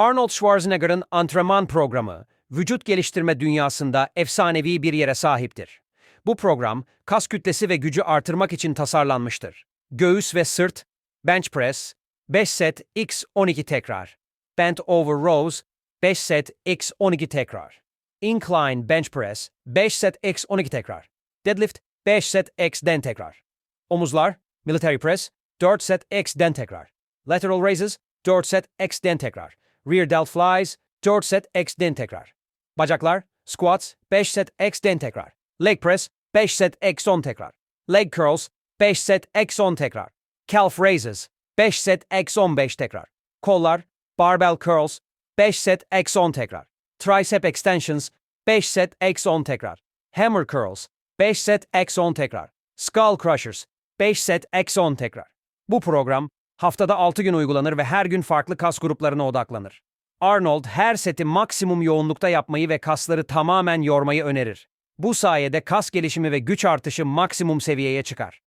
Arnold Schwarzenegger'ın antrenman programı, vücut geliştirme dünyasında efsanevi bir yere sahiptir. Bu program, kas kütlesi ve gücü artırmak için tasarlanmıştır. Göğüs ve sırt, bench press, 5 set x 12 tekrar. Bent over rows, 5 set x 12 tekrar. Incline bench press, 5 set x 12 tekrar. Deadlift, 5 set x den tekrar. Omuzlar, military press, 4 set x den tekrar. Lateral raises, 4 set x den tekrar. Rear delt flies, 4 set x den tekrar. Bacaklar, squats, 5 set x den tekrar. Leg press, 5 set x 10 tekrar. Leg curls, 5 set x 10 tekrar. Calf raises, 5 set x 15 tekrar. Kollar, barbell curls, 5 set x 10 tekrar. Tricep extensions, 5 set x 10 tekrar. Hammer curls, 5 set x 10 tekrar. Skull crushers, 5 set x 10 tekrar. Bu program haftada 6 gün uygulanır ve her gün farklı kas gruplarına odaklanır. Arnold her seti maksimum yoğunlukta yapmayı ve kasları tamamen yormayı önerir. Bu sayede kas gelişimi ve güç artışı maksimum seviyeye çıkar.